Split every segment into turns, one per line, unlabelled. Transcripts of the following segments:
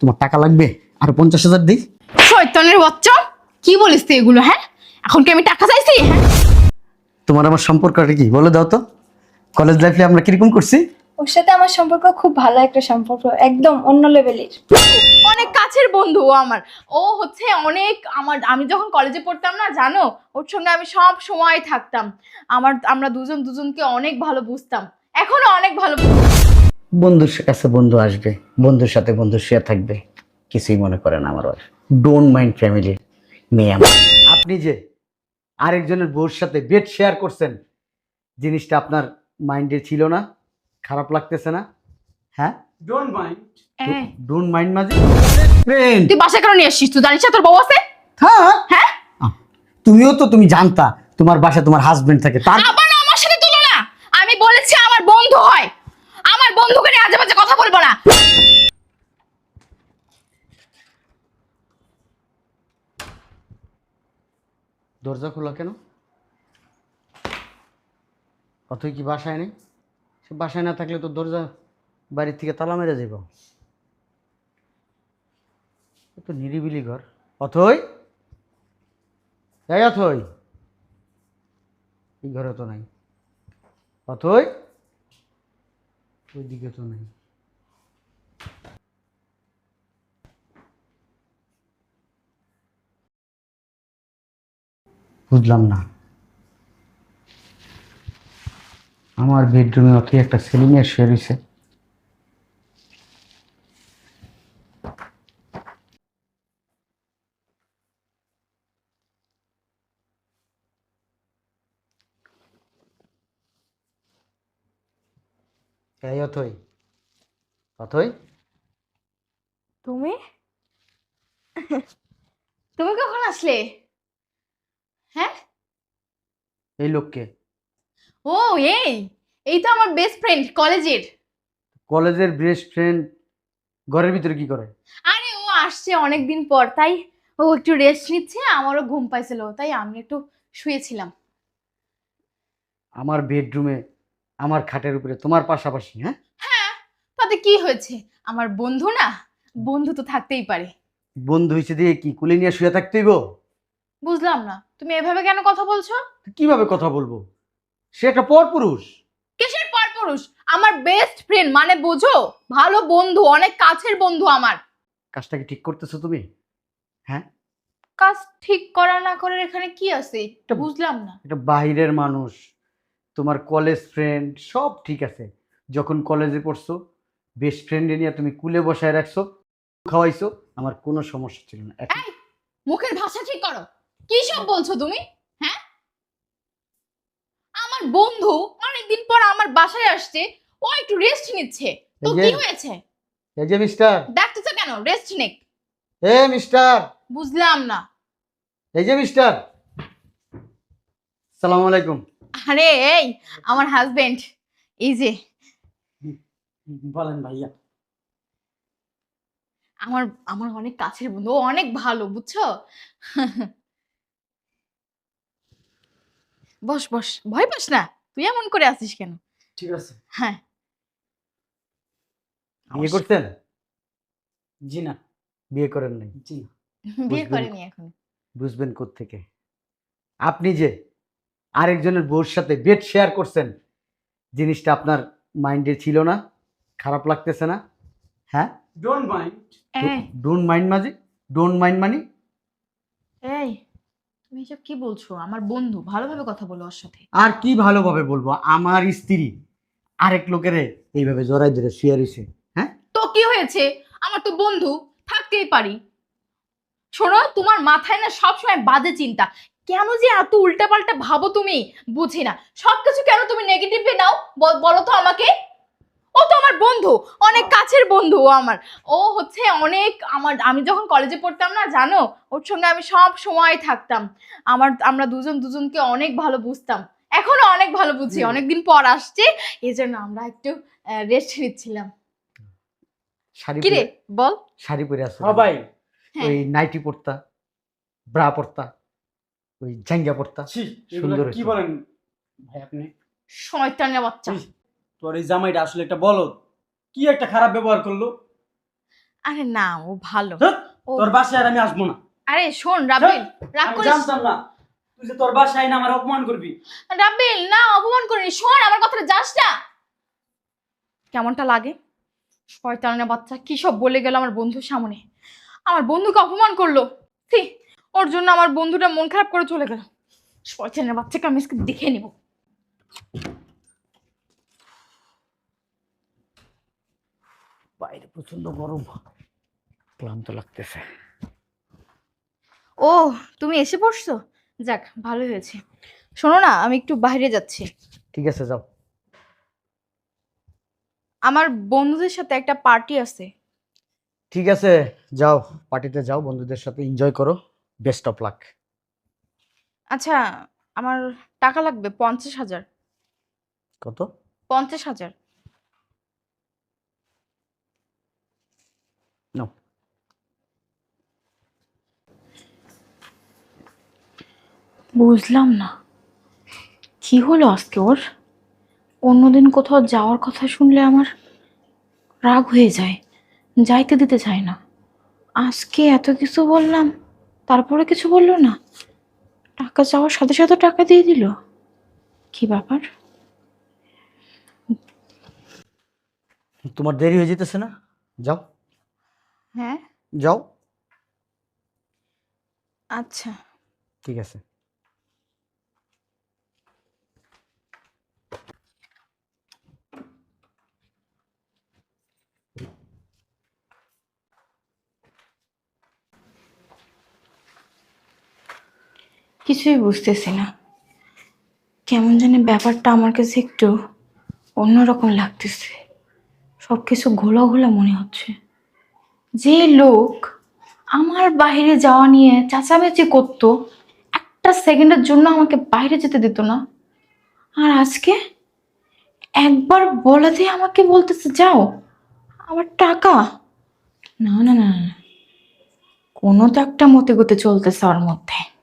তোমার টাকা লাগবে? আর পঞ্চাশ হাজার দিই।
শয়তানের বাচ্চা। কি বলিস তুই এগুলো হ্যাঁ? এখন কি আমি টাকা চাইছি? হ্যাঁ।
তোমার আমার সম্পর্কটা কি? বলে দাও তো। কলেজ লাইফে আমরা কীরকম করছি?
ওর সাথে আমার সম্পর্ক খুব ভালো একটা সম্পর্ক একদম অন্য লেভেলের
অনেক কাছের বন্ধু ও আমার। ও হচ্ছে অনেক আমার আমি যখন কলেজে পড়তাম না জানো? ওর সঙ্গে আমি সব সময় থাকতাম। আমার আমরা দুজন দুজনকে অনেক ভালো বুঝতাম। এখনও অনেক ভালো বুঝি।
বন্ধুর কাছে বন্ধু আসবে বন্ধুর সাথে বন্ধু শেয়ার থাকবে কিছুই মনে করে না আমার ওয়াইফ ডোন্ট মাইন্ড ফ্যামিলি মেয়ে আমার। আপনি যে আরেকজনের বউর সাথে বেড শেয়ার করছেন জিনিসটা আপনার মাইন্ডে ছিল না খারাপ লাগতেছে না? হ্যাঁ?
ডোন্ট মাইন্ড
হ্যাঁ।
ডোন্ট মাইন্ড মাঝে ফ্রেন্ড
তুই বাসায় কেন নিয়ে আসছিস? তুই জানিস না তোর বউ আছে?
হ্যাঁ?
হ্যাঁ
তুমিও তো তুমি জানতা তোমার বাসায় তোমার হাজবেন্ড থাকে তার
আবার আমার সাথে তুলো না আমি বলেছি আমার বন্ধু হয়। বন্ধুকে নিয়ে আজে বাজে কথা বলব না।
দরজা খোলা কেন? অথই কি বাসায় নেই? সে বাসায় না থাকলে তো দরজা বাড়ির থেকে তালা মেরে যাব তো নিরিবিলি ঘর। অথই? এই অথই। এই ঘরে তো নাই। অথই? ওইদিকে তো নেই। বুঝলাম না। আমার বেডরুমে অত একটা সেলিংয়ের শুয়ে রয়েছে এই অথই অথই।
তুমি? তুমি কখন আসলে? হ্যাঁ?
এই লোককে।
ও এই এই তো আমার বেস্ট ফ্রেন্ড কলেজের।
কলেজের বেস্ট ফ্রেন্ড ঘরের ভিতরে কি করে?
আরে ও আসছে অনেক দিন পর তাই ও একটু রেস্ট নিচ্ছে আমারও ঘুম পাইছিল তাই আমি একটু শুয়েছিলাম।
আমার বেডরুমে আমার খাটের উপরে তোমার পাশাপাশি হ্যাঁ?
হ্যাঁ তাতে কি হয়েছে? আমার বন্ধু না বন্ধু তো থাকতেই পারে।
বন্ধু হিসেবে দিয়ে কি কুলে নিয়ে শুয়ে থাকতেইব
বুঝলাম না তুমি এভাবে কেন কথা বলছো?
কীভাবে কথা বলব? সে একটা পরপুরুষ।
কিসের পর পুরুষ আমার বেস্ট ফ্রেন্ড মানে বোঝো ভালো বন্ধু অনেক কাছের বন্ধু আমার।
কাজটা কি ঠিক করতেছো তুমি? হ্যাঁ?
কাজ ঠিক করা না করার এখানে কি আছে?
এটা-
বুঝলাম না।
এটা বাইরের মানুষ। তোমার কলেজ ফ্রেন্ড সব ঠিক আছে। যখন কলেজে পড়ছো বেস্ট ফ্রেন্ডে নিয়ে তুমি কুলে বসায় রাখছো খাওয়াইছো আমার কোনো সমস্যা ছিল না। এখন
এই, মুখের ভাষা ঠিক করো। কি সব বলছো তুমি? হ্যাঁ? আমার বন্ধু অনেকদিন পর আমার বাসায় আসছে ও একটু রেস্ট নিচ্ছে। তো
এই যে-
কি হয়েছে?
এই যে মিস্টার
ডাকতেছো কেন? রেস্ট নেক।
এ মিস্টার
বুঝলাম না।
এই যে মিস্টার সালাম আলাইকুম।
আরে এই আমার হাজবেন্ড এই যে।
বলেন ভাইয়া।
আমার আমার অনেক কাছের বন্ধু ও অনেক ভালো বুঝছ? বস বস ভয় পাস না। তুই এমন করে আসিস কেন?
ঠিক আছে।
হ্যাঁ।
বিয়ে করতেন
জি না।
বিয়ে করেন নাই?
জি
বিয়ে। করেনি এখন।
বুঝবেন থেকে আপনি যে আরেকজনের বউর সাথে বেড শেয়ার করছেন জিনিসটা আপনার মাইন্ডে ছিল না খারাপ লাগতেছে না হ্যাঁ?
ডোন্ট মাইন্ড
এই।
ডোন্ট মাইন্ড মাঝে ডোন্ট মাইন্ড মানি।
এই তুমি এসব কি বলছো? আমার বন্ধু ভালোভাবে কথা বলো ওর সাথে।
আর কি ভালোভাবে বলব? আমার স্ত্রী আরেক লোকেরে এইভাবে জড়াই ধরে শুয়ে রয়েছে হ্যাঁ?
তো কি হয়েছে? আমার তো বন্ধু থাকতেই পারি। শোনো তোমার মাথায় না সবসময় বাজে চিন্তা। কেন যে এত উল্টাপাল্টা ভাবো তুমি? বুঝি না। সবকিছু কেন তুমি নেগেটিভে নাও? বল- বলো তো আমাকে। ও তো আমার বন্ধু অনেক কাছের বন্ধু ও আমার। ও হচ্ছে অনেক আমার আমি যখন কলেজে পড়তাম না জানো? ওর সঙ্গে আমি সব সময় থাকতাম। আমার আমরা দুজন দুজনকে অনেক ভালো বুঝতাম। এখনও অনেক ভালো বুঝি। অনেকদিন পর আসছে এই জন্য আমরা একটু রেস্ট নিচ্ছিলাম।
শাড়ি
কিরে বল।
শাড়ি পরে আসো
সবাই
হ্যাঁ।
ওই নাইটি পরতা ব্রা পরতা। ওই
ছি
সুন্দর
কি বলেন ভাই আপনি?
শয়তানের বাচ্চা।
তোর এই জামাইটা আসলে একটা বলদ। কি একটা খারাপ ব্যবহার করল?
আরে না ও ভালো।
তোর বাসায় আর আমি আসব না।
আরে শোন রাবিল রাগ করিস
জানতাম না। তুই যে তোর বাসায় না আমার অপমান করবি।
রাবিল না অপমান করিস শোন আমার কথাটা যাস না? কেমনটা লাগে? শয়তানের বাচ্চা কি সব বলে গেল আমার বন্ধুর সামনে। আমার বন্ধুকে অপমান করল। সি ওর জন্য আমার বন্ধুটা মন খারাপ করে চলে গেল। শয়তানের বাচ্চাকে আমি আজকে দেখে নিব।
বাইরে প্রচণ্ড গরম। ক্লান্ত লাগতেছে।
ও তুমি এসে পড়ছো? যাক ভালো হয়েছে। শোনো না আমি একটু বাইরে যাচ্ছি।
ঠিক আছে যাও।
আমার বন্ধুদের সাথে একটা পার্টি আছে।
ঠিক আছে যাও। পার্টিতে যাও বন্ধুদের সাথে এনজয় করো। বেস্ট অফ লাক
আচ্ছা আমার টাকা লাগবে পঞ্চাশ হাজার।
কত?
পঞ্চাশ হাজার।
নাও
বুঝলাম না। কি হলো আজকে ওর? অন্যদিন কোথাও যাওয়ার কথা শুনলে আমার রাগ হয়ে যায়। যাইতে দিতে চায় না। আজকে এত কিছু বললাম। তারপরে কিছু বলল না? টাকা যাওয়ার সাথে সাথে টাকা দিয়ে দিল? কি ব্যাপার?
তোমার দেরি হয়ে যেতেছে না? যাও।
হ্যাঁ?
যাও।
আচ্ছা।
ঠিক আছে।
কিছুই বুঝতেছি না। কেমন জানি ব্যাপারটা আমার কাছে একটু অন্যরকম লাগতেছে। সব কিছু ঘোলা ঘোলা মনে হচ্ছে। যে লোক আমার বাইরে যাওয়া নিয়ে চাচামেচি করতো, একটা সেকেন্ডের জন্য আমাকে বাইরে যেতে দিত না। আর আজকে একবার বলাতে আমাকে বলতেছে, যাও, আমার টাকা। না না না না কোনো তো একটা মতে গতে চলতেছে ওর মধ্যে।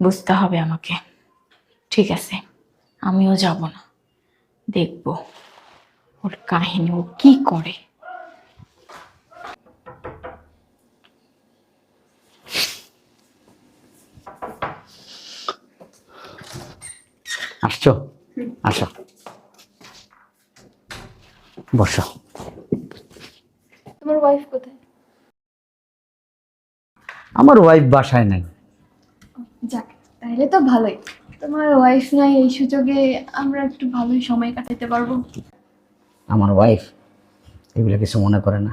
বুঝতে হবে আমাকে। ঠিক আছে আমিও যাব না। দেখব ওর কাহিনী ও কি করে।
আসছো? আসো। বসো।
তোমার ওয়াইফ কোথায়?
আমার ওয়াইফ বাসায় নাই।
যাক তাহলে তো ভালোই। তোমার ওয়াইফ নাই এই সুযোগে আমরা একটু ভালোই সময় কাটাতে পারব?
আমার ওয়াইফ এগুলো কিছু মনে করে না।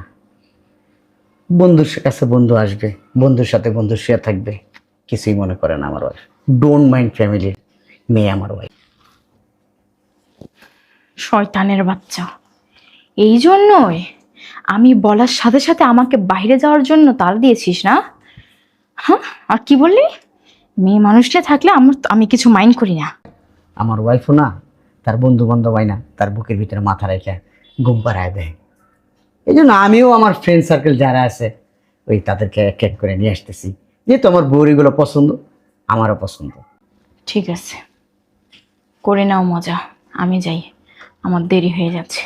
বন্ধুর কাছে বন্ধু আসবে বন্ধুর সাথে বন্ধু শেয়ার থাকবে কিছুই মনে করে না আমার ওয়াইফ ডোন্ট মাইন্ড ফ্যামিলির মেয়ে আমার ওয়াইফ
শয়তানের বাচ্চা। এই জন্যই আমি বলার সাথে সাথে আমাকে বাইরে যাওয়ার জন্য তাল দিয়েছিস না? হ্যাঁ আর কি বললি? মেয়ে মানুষটা থাকলে আমার আমি কিছু মাইন্ড করি না।
আমার ওয়াইফও না তার বন্ধু বান্ধব হয় না তার বুকের ভিতরে মাথা রেখে ঘুম পাড়ায় দেয়। এই জন্য আমিও আমার ফ্রেন্ড সার্কেল যারা আছে ওই তাদেরকে এক এক করে নিয়ে আসতেছি। যেহেতু আমার বউরিগুলো পছন্দ আমারও পছন্দ।
ঠিক আছে। করে নাও মজা আমি যাই। আমার দেরি হয়ে যাচ্ছে।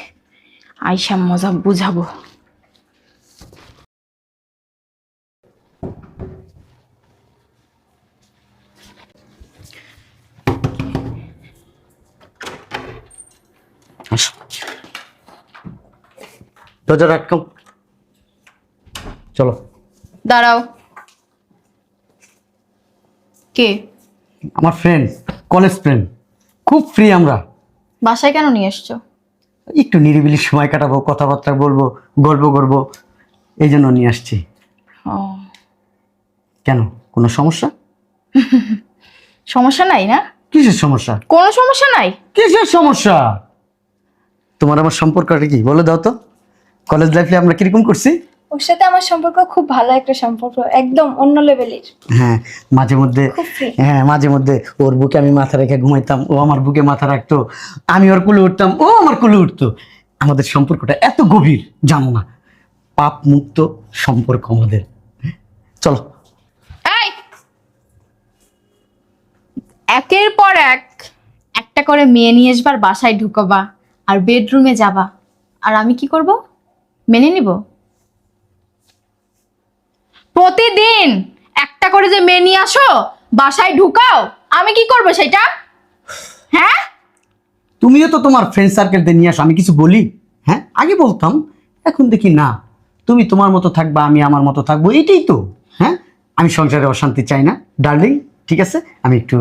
আইসা মজা বুঝাবো।
দরজা রাখো চলো।
দাঁড়াও। কে?
আমার ফ্রেন্ড কলেজ ফ্রেন্ড খুব ফ্রি আমরা।
বাসায় কেন নিয়ে এসছো?
একটু নিরিবিলি সময় কাটাবো কথাবার্তা বলব গল্প করব এই জন্য নিয়ে আসছি।
ও।
কেন? কোনো সমস্যা?
সমস্যা নাই না?
কিসের সমস্যা?
কোনো সমস্যা নাই?
কিসের সমস্যা? তোমার আমার সম্পর্কটা কি? বলে দাও তো। কলেজ লাইফে আমরা কীরকম করছি?
ওর সাথে আমার সম্পর্ক খুব ভালো একটা সম্পর্ক একদম অন্য লেভেলের
হ্যাঁ মাঝে মধ্যে হ্যাঁ মাঝে মধ্যে ওর বুকে আমি মাথা রেখে ঘুমাইতাম ও আমার বুকে মাথা রাখতো আমি ওর কুলে উঠতাম ও আমার কুলে উঠতো। আমাদের সম্পর্কটা এত গভীর জানো না পাপ মুক্ত সম্পর্ক আমাদের। চলো।
এই! একের পর এক একটা করে মেয়ে নিয়ে আসবার বাসায় ঢুকবা আর বেডরুমে যাবা। আর আমি কি করব? মেনে নিব? প্রতিদিন একটা করে যে মেয়ে নিয়ে আসো বাসায় ঢুকাও আমি কি করব সেটা? হ্যাঁ?
তুমিও তো তোমার ফ্রেন্ড সার্কেলদের নিয়ে আসো আমি কিছু বলি? হ্যাঁ আগে বলতাম এখন দেখি না। তুমি তোমার মতো থাকবা আমি আমার মতো থাকব এটাই তো। হ্যাঁ আমি সংসারে অশান্তি চাই না। ডার্লিং ঠিক আছে? আমি একটু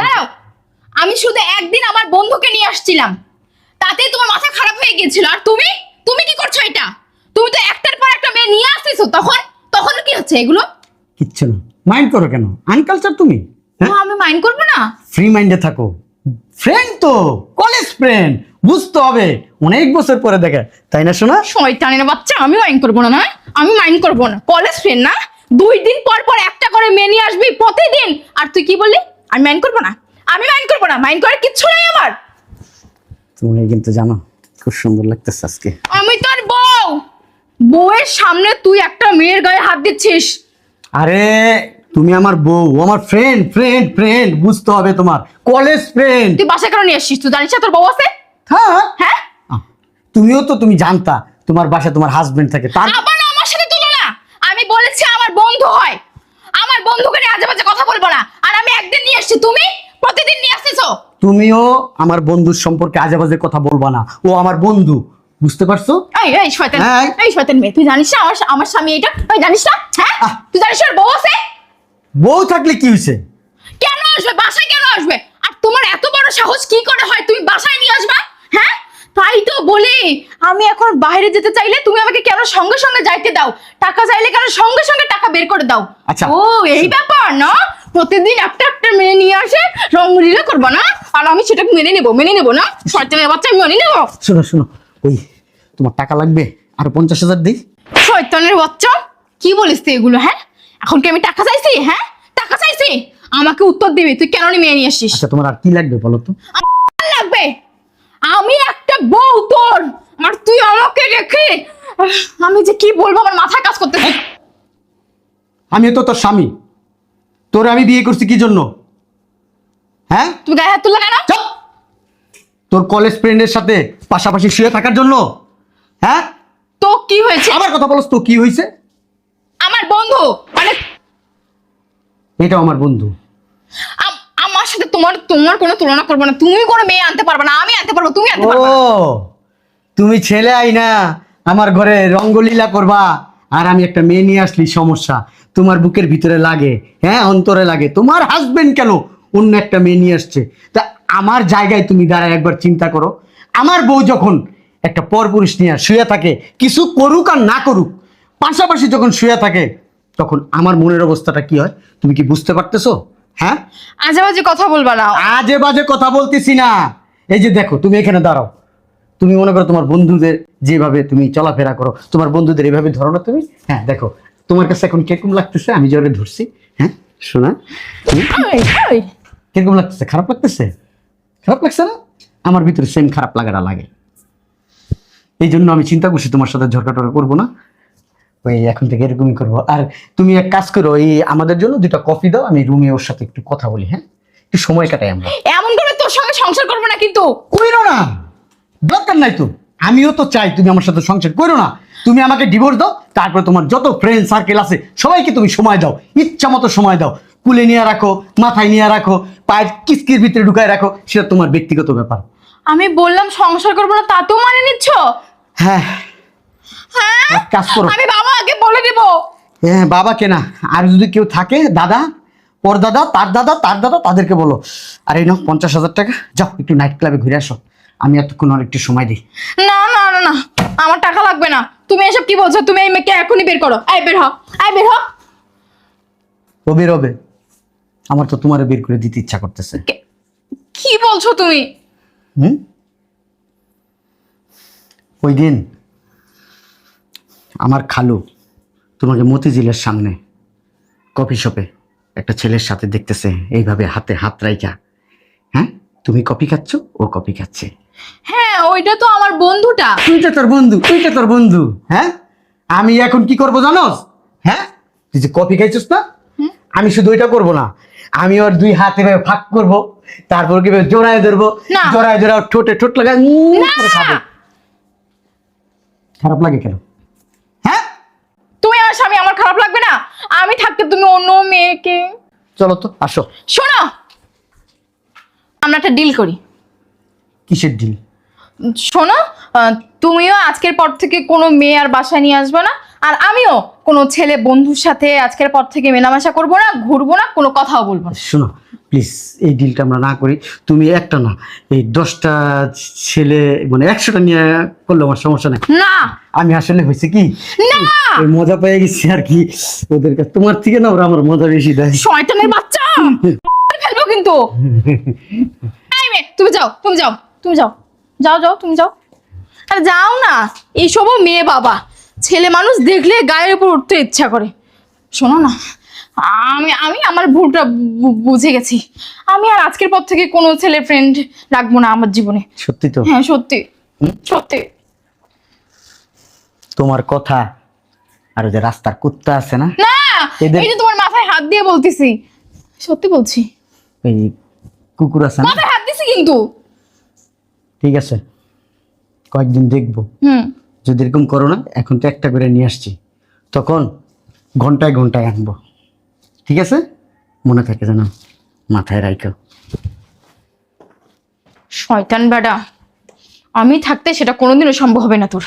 দাঁড়াও আমি শুধু একদিন আমার বন্ধুকে নিয়ে আসছিলাম। তাতেই তোমার মাথা খারাপ হয়ে গিয়েছিল আর তুমি? তুমি কি করছ এটা? তুমি তো একটার পর একটা মেয়ে নিয়ে আসতেছো তখন? তখন কি হচ্ছে এগুলো?
কিচ্ছু না। মাইন্ড করো কেন? আনকালচার তুমি হ্যাঁ?
আমি মাইন্ড করব না।
ফ্রি মাইন্ডে থাকো। ফ্রেন্ড তো কলেজ ফ্রেন্ড বুঝতে হবে। অনেক বছর পরে দেখে তাই না শোনা
শয়তানের বাচ্চা আমি মাইন্ড করব না না? আমি মাইন্ড করব না। কলেজ ফ্রেন্ড না? দুই দিন পর পর একটা করে মেয়ে নিয়ে আসবি প্রতিদিন। আর তুই কি বললি? আমি মাইন্ড করব না? আমি মাইন্ড করব না। মাইন্ড করার কিচ্ছু নেই আমার।
তুমি কিন্তু জানো খুব সুন্দর লাগতেছে আজকে।
আমি তোর বউ! বউয়ের সামনে তুই একটা মেয়ের গায়ে হাত দিচ্ছিস।
আরে তুমি আমার বউ আমার ফ্রেন্ড ফ্রেন্ড ফ্রেন্ড বুঝতে হবে তোমার। কলেজ ফ্রেন্ড
তুই বাসায় কেন নিয়ে আসছিস? তুই জানিস না তোর বউ আছে?
হ্যাঁ।
হ্যাঁ?
তুমিও তো তুমি জানতা তোমার বাসা তোমার হাজবেন্ড থাকে। তার
আবার আমার সাথে তুলো না। আমি বলেছি আমার বন্ধু হয়। আমার বন্ধুকে নিয়ে আজে বাজে কথা বলব না। আর আমি একদিন নিয়ে আসছি। তুমি?
তুমিও আমার বন্ধুর সম্পর্কে আজে বাজে কথা বলবা না। ও আমার বন্ধু। বুঝতে পারছ?
এই এই শয়তান।
হ্যাঁ।
এই শয়তান মেয়ে তুই জানিস না আমার আমার স্বামী এটা? তুই জানিস না? হ্যাঁ? তুই জানিস ওর বউ আছে?
বউ থাকলে কি হয়েছে?
কেন আসবে? বাসায় কেন আসবে? আর তোমার এত বড় সাহস কি করে হয়? তুমি বাসায় নিয়ে আসবা? হ্যাঁ? তাই তো বলি। আমি এখন বাইরে যেতে চাইলে তুমি আমাকে কেন সঙ্গে সঙ্গে যাইতে দাও? টাকা চাইলে কেন সঙ্গে সঙ্গে টাকা বের করে দাও?
আচ্ছা।
ও এই ব্যাপার না? প্রতিদিন একটা একটা মেয়ে নিয়ে আসে রঙ করব না? আর আমি সেটাকে মেনে নেব মেনে নেব না? শয়তানের বাচ্চা আমি মেনে নেব?
শোনো শোনো। ওই তোমার টাকা লাগবে? আর পঞ্চাশ হাজার দিই।
শয়তানের বাচ্চা? কি বলিস তুই এগুলো হ্যাঁ? এখন কি আমি টাকা চাইছি হ্যাঁ? টাকা চাইছি? আমাকে উত্তর দিবি তুই কেন মেয়ে নিয়ে আসিস?
আচ্ছা তোমার আর কি লাগবে বলো তো?
আমার লাগবে? আমি একটা বউ তোর আর তুই আমাকে রেখে আমি যে কি বলব আমার মাথা কাজ করতে
আমি তো তোর স্বামী। তোর আমি বিয়ে করছি কি জন্য? হ্যাঁ?
তুই গায়ে হাত তুললা কেন?
চুপ! তোর কলেজ ফ্রেন্ডের সাথে পাশাপাশি শুয়ে থাকার জন্য? হ্যাঁ?
তো কি হয়েছে?
আবার কথা বলস তো কি হয়েছে?
আমার বন্ধু মানে
এটাও আমার বন্ধু।
আম- আমার সাথে তোমার তোমার কোনো তুলনা করব না। তুমি কোনো মেয়ে আনতে পারবে না আমি আনতে পারব তুমি আনতে
ও
পারবে না।
তুমি ছেলে আই না আমার ঘরে রঙ্গলীলা করবা আর আমি একটা মেয়ে নিয়ে আসলি সমস্যা। তোমার বুকের ভিতরে লাগে হ্যাঁ অন্তরে লাগে। তোমার হাজবেন্ড কেন? অন্য একটা মেয়ে নিয়ে আসছে। তা আমার জায়গায় তুমি দাঁড়ায় একবার চিন্তা করো। আমার বউ যখন একটা পরপুরুষ নিয়ে শুয়ে থাকে কিছু করুক আর না করুক পাশাপাশি যখন শুয়ে থাকে তখন আমার মনের অবস্থাটা কি হয়? তুমি কি বুঝতে পারতেছো? হ্যাঁ?
আজে বাজে কথা বলবা না।
আজে বাজে কথা বলতেছি না। এই যে দেখো তুমি এখানে দাঁড়াও। তুমি মনে করো তোমার বন্ধুদের যেভাবে তুমি চলাফেরা করো তোমার বন্ধুদের এভাবে ধরো না তুমি? হ্যাঁ দেখো তোমার কাছে এখন কীরকম লাগতেছে? আমি যে ধরছি হ্যাঁ শোনা। কীরকম লাগতেছে? খারাপ লাগতেছে? খারাপ লাগছে না? আমার ভিতরে সেম খারাপ লাগাটা লাগে। এই জন্য আমি চিন্তা করছি তোমার সাথে ঝরকাটরা করব না। ওই এখন থেকে এরকমই করব। আর তুমি এক কাজ করো এই আমাদের জন্য দুটা কফি দাও আমি রুমে ওর সাথে একটু কথা বলি হ্যাঁ? একটু সময় কাটাই আমরা।
এমন করে তোর সঙ্গে সংসার করব না কিন্তু।
কইরো না! দরকার নাই তো। আমিও তো চাই তুমি আমার সাথে সংসার করো না। তুমি আমাকে ডিভোর্স দাও তারপরে তোমার যত ফ্রেন্ড সার্কেল আছে সবাইকে তুমি সময় দাও। ইচ্ছা মতো সময় দাও। কুলে নিয়ে রাখো মাথায় নিয়ে রাখো পায়ের কিসকির ভিতরে ঢুকায় রাখো সেটা তোমার ব্যক্তিগত ব্যাপার।
আমি বললাম সংসার করব না তাতেও মানে নিচ্ছ?
হ্যাঁ।
হ্যাঁ?
এক কাজ করো।
আমি বাবা আগে বলে দেবো।
হ্যাঁ বাবা কেনা আর যদি কেউ থাকে দাদা ওর দাদা তার দাদা তার দাদা তাদেরকে বলো। আর এই নাও পঞ্চাশ হাজার টাকা। যাও একটু নাইট ক্লাবে ঘুরে আসো। আমি এতক্ষণ আর একটু সময় দিই।
না না না না আমার টাকা লাগবে না। তুমি এসব কি বলছো? তুমি এই মেয়েকে এখনই বের করো। আই বের হ। আই বের হ।
রবে রবে। আমার তো তোমার বের করে দিতে ইচ্ছা করতেছে।
কি বলছো তুমি?
হুম? ওই দিন আমার খালু তোমাকে মতিঝিলের সামনে কফি শপে একটা ছেলের সাথে দেখতেছে এইভাবে হাতে হাত রাইখা। হ্যাঁ? তুমি কপি খাচ্ছ ও কপি খাচ্ছে।
হ্যাঁ ওইটা তো আমার বন্ধুটা।
তুইটা তোর বন্ধু তুইটা তোর বন্ধু। হ্যাঁ? আমি এখন কি করব জানোস? হ্যাঁ? তুই যে কপি খাইছিস না? আমি শুধু ওইটা করব না। আমি ওর দুই হাতে এভাবে ফাঁক করব তারপর কি জোড়ায় ধরবো। জোড়ায় ওর ঠোঁটে ঠোঁট খাব। খারাপ লাগে কেন? হ্যাঁ?
তুমি আমার স্বামী আমার খারাপ লাগবে না। আমি থাকতে তুমি অন্য মেয়েকে।
চলো তো আসো।
শোনো আমরা একটা ডিল করি।
কিসের ডিল
শোনো তুমিও আজকের পর থেকে কোনো মেয়ে আর বাসায় নিয়ে আসবে না। আর আমিও কোনো ছেলে বন্ধুর সাথে আজকের পর থেকে মেলামেশা করব না ঘুরবো না কোনো কথাও বলব না।
শোনো প্লিজ এই ডিলটা আমরা না করি। তুমি একটা না এই দশটা ছেলে মানে একশোটা নিয়ে করলে আমার সমস্যা নেই।
না।
আমি আসলে হয়েছে কি?
না।
মজা পেয়ে গেছি আর কি। ওদের কাছে তোমার থেকে না ওরা আমার মজা বেশি দেয়।
শয়তানের বাচ্চা! ফেলব কিন্তু। তুমি যাও তুমি যাও তুমি যাও। যাও যাও তুমি যাও। আরে যাও না এইসবও মেয়ে বাবা। ছেলে মানুষ দেখলে গায়ের উপর উঠতে ইচ্ছা করে। শোনো না আমি আমি আমার ভুলটা বুঝে গেছি। আমি আর আজকের পর থেকে কোনো ছেলে ফ্রেন্ড রাখব না আমার জীবনে।
সত্যি তো?
হ্যাঁ সত্যি। সত্যি।
তোমার কথা আর যে রাস্তার কুত্তা আছে না?
না এই যে তোমার মাথায় হাত দিয়ে বলতেছি। সত্যি বলছি।
এই কুকুর আছে না?
মাথায় হাত দিছি কিন্তু।
ঠিক আছে কয়েকদিন দেখব।
হুম।
যদি এরকম করো না, এখন তো একটা করে নিয়ে আসছি। তখন ঘন্টায় ঘন্টায় আনব। ঠিক আছে? মনে থাকে যেন মাথায় রাখো
শয়তান বেডা, আমি থাকতে সেটা কোনোদিনও সম্ভব হবে না তোর।